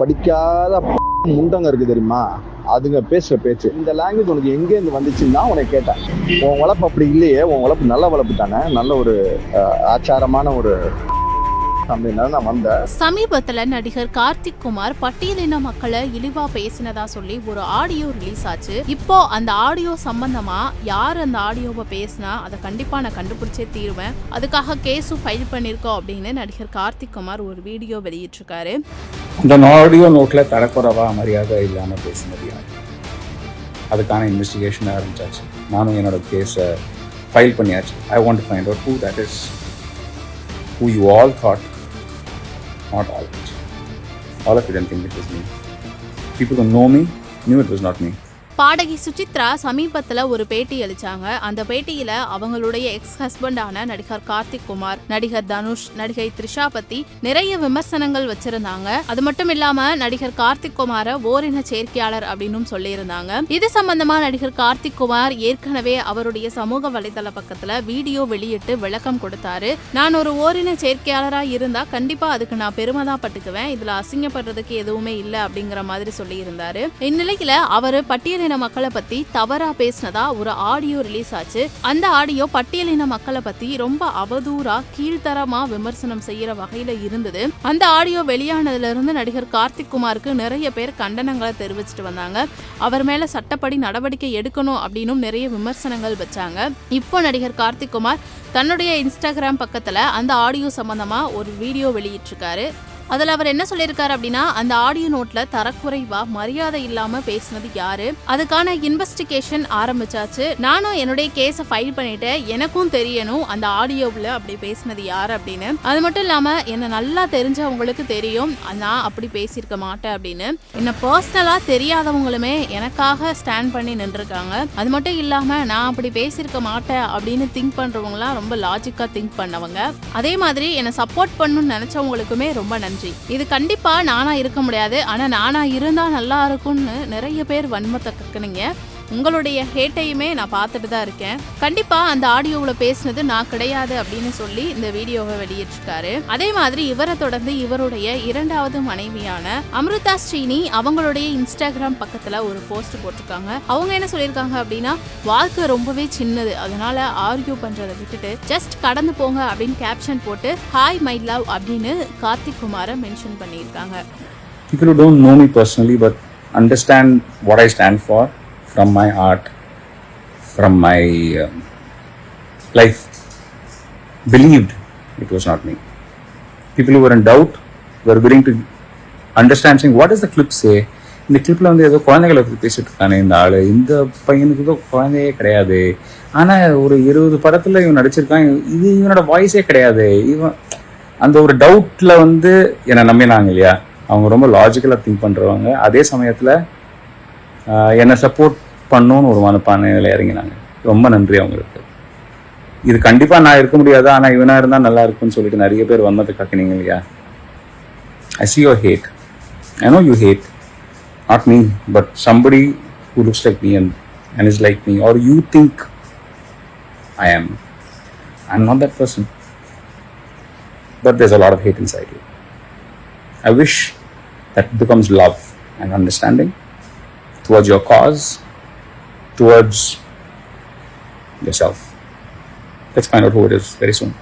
படிக்காத முண்டங்க இருக்கு தெரியுமா? அதுங்க பேசுற பேச்சு. இந்த லாங்குவேஜ் உனக்கு எங்கேருந்து வந்துச்சுன்னா உனக்கு கேட்டேன். உன் வளர்ப்பு அப்படி இல்லையே உன் வளர்ப்பு நல்ல வளர்ப்பு தானே நல்ல ஒரு ஆச்சாரமான ஒரு சமீபத்துல நடிகர் கார்த்திக் குமார் பட்டியலின மக்களை இழிவா பேசினதா சொல்லி ஒரு ஆடியோ ரிலீஸ் ஆச்சு. இப்போ அந்த ஆடியோ சம்பந்தமா யார் அந்த ஆடியோவை பேசினா அதை கண்டிப்பா நான் கண்டுபிடிச்சே தீருவேன். அதுக்காக கேஸும் ஃபைல் பண்ணிருக்கோம் அப்படின்னு நடிகர் கார்த்திக் குமார் ஒரு வீடியோ வெளியிட்டிருக்காரு. இந்த ஆடியோ நோட்டில் தரக்குறைவா மரியாதை இல்லாமல் பேசினது யார்? அதுக்கான இன்வெஸ்டிகேஷன் ஆரம்பிச்சாச்சு நானும் என்னோட கேஸை ஃபைல் பண்ணியாச்சு. I want find out who that is who you all thought not all all of it and think it is me people know me knew it was not me பாடகி சுசித்ரா சமீபத்துல ஒரு பேட்டி அளிச்சாங்க. அந்த பேட்டியில அவங்களுடைய எக்ஸ் ஹஸ்பண்டான நடிகர் கார்த்திக் குமார் நடிகர் தனுஷ் நடிகை த்ரிஷா பத்தி நிறைய விமர்சனங்கள் வச்சிருந்தாங்க. அது மட்டும் இல்லாம நடிகர் கார்த்திக் குமார ஓரின சேர்க்கையாளர் அப்படின்னு சொல்லியிருந்தாங்க. இது சம்பந்தமா நடிகர் கார்த்திக் குமார் ஏற்கனவே அவருடைய சமூக வலைதள பக்கத்துல வீடியோ வெளியிட்டு விளக்கம் கொடுத்தாரு. நான் ஒரு ஓரின சேர்க்கையாளரா இருந்தா கண்டிப்பா அதுக்கு நான் பெருமை தான் பட்டுக்குவேன். இதுல அசிங்கப்படுறதுக்கு எதுவுமே இல்லை அப்படிங்கிற மாதிரி சொல்லியிருந்தாரு. இந்நிலையில அவரு பட்டியலின மக்களை பத்தி தவறா பேசினதா ஒரு ஆடியோ ரிலீஸ் ஆச்சு. அந்த ஆடியோ பட்டியலின மக்களை பத்தி ரொம்ப அவதூறா கீழ்த்தரமா விமர்சனம் செய்யற வகையில இருந்தது. அந்த ஆடியோ வெளியானதுல இருந்து நடிகர் கார்த்திக் குமாருக்கு நிறைய பேர் கண்டனங்களை தெரிவிச்சிட்டு வந்தாங்க. அவர் மேல சட்டப்படி நடவடிக்கை எடுக்கணும் அப்படின்னும் நிறைய விமர்சனங்கள் வச்சாங்க. இப்போ நடிகர் கார்த்திக் குமார் தன்னுடைய இன்ஸ்டாகிராம் பக்கத்துல அந்த ஆடியோ சம்பந்தமா ஒரு வீடியோ வெளியிட்டிருக்காரு. அதுல அவர் என்ன சொல்லியிருக்காரு அப்படின்னா அந்த ஆடியோ நோட்ல தரக்குறைவா மரியாதை இல்லாம பேசினது யாரு? அதுக்கான இன்வெஸ்டிகேஷன் ஆரம்பிச்சாச்சு. நானும் என்னுடைய கேஸை ஃபைல் பண்ணிட்டேன். எனக்கும் தெரியணும் அந்த ஆடியோவில் அப்படி பேசினது யார் அப்படின்னு. அது மட்டும் இல்லாம என்ன நல்லா தெரிஞ்சவங்களுக்கு தெரியும். நான் அப்படி பேசியிருக்க மாட்டேன் அப்படின்னு. என்ன பர்சனலா தெரியாதவங்களுமே எனக்காக ஸ்டாண்ட் பண்ணி நின்றுருக்காங்க. அது மட்டும் இல்லாம நான் அப்படி பேசியிருக்க மாட்டேன் அப்படின்னு திங்க் பண்றவங்களாம் ரொம்ப லாஜிக்கா திங்க் பண்ணவங்க. அதே மாதிரி என்னை சப்போர்ட் பண்ணணும்னு நினைச்சவங்களுக்குமே ரொம்ப நன்றி. இது கண்டிப்பா நானா இருக்க முடியாது. ஆனா நானா இருந்தா நல்லா இருக்கும்னு நிறைய பேர் வன்மத்தை கக்குனீங்க உங்களுடைய ஹேட்டையுமே நான் பார்த்துட்டு தான் இருக்கேன். கண்டிப்பா அந்த ஆடியோவில் பேசினது நான் கிடையாது அப்படின்னு சொல்லி இந்த வீடியோவை வெளியிட்டிருக்காரு. அதே மாதிரி இவரை தொடர்ந்து இவருடைய இரண்டாவது மனைவியான அமிர்தா ஸ்ரீனி அவங்களுடைய இன்ஸ்டாகிராம் பக்கத்துல ஒரு போஸ்ட் போட்டிருக்காங்க. அவங்க என்ன சொல்லியிருக்காங்க அப்படின்னா வாழ்க்கை ரொம்பவே சின்னது. அதனால ஆர்கியூ பண்றதை விட்டுட்டு ஜஸ்ட் கடந்து போங்க அப்படின்னு கேப்ஷன் போட்டு ஹாய் மை லவ் அப்படின்னு கார்த்திக் குமாரை மென்ஷன் பண்ணியிருக்காங்க. People who don't know me personally but understand what I stand for from my art, from my um, life, believed it was not me. People who were in doubt were willing to is the What does இந்த கிளிப்பில் வந்து ஏதோ குழந்தைகளை பற்றி பேசிட்டு இருக்கானே இந்த ஆள். இந்த பையனுக்கு ஏதோ குழந்தையே கிடையாது. ஆனால் ஒரு இருபது படத்தில் இவன் நடிச்சிருக்கான். இது இவனோட வாய்ஸே கிடையாது. இவன் அந்த ஒரு டவுட்டில் வந்து என்னை நம்பினாங்க இல்லையா? அவங்க ரொம்ப லாஜிக்கலாக திங்க் பண்ணுறவங்க அதே சமயத்தில் என்னை சப்போர்ட் பண்ணணும்னு ஒரு மனப்பான்மையில் இறங்கினாங்க ரொம்ப நன்றி அவங்களுக்கு இது கண்டிப்பாக நான் இருக்க முடியாது ஆனால் இவனாக இருந்தால் நல்லா இருக்கும்னு சொல்லிட்டு நிறைய பேர் வந்ததை காக்கினீங்க இல்லையா I see your hate I know you hate not me but somebody who looks like me and and is like me are you think I am I am not that person but there's a lot of hate inside you I wish that becomes love and understanding towards your cause towards yourself. Let's find out who it is very soon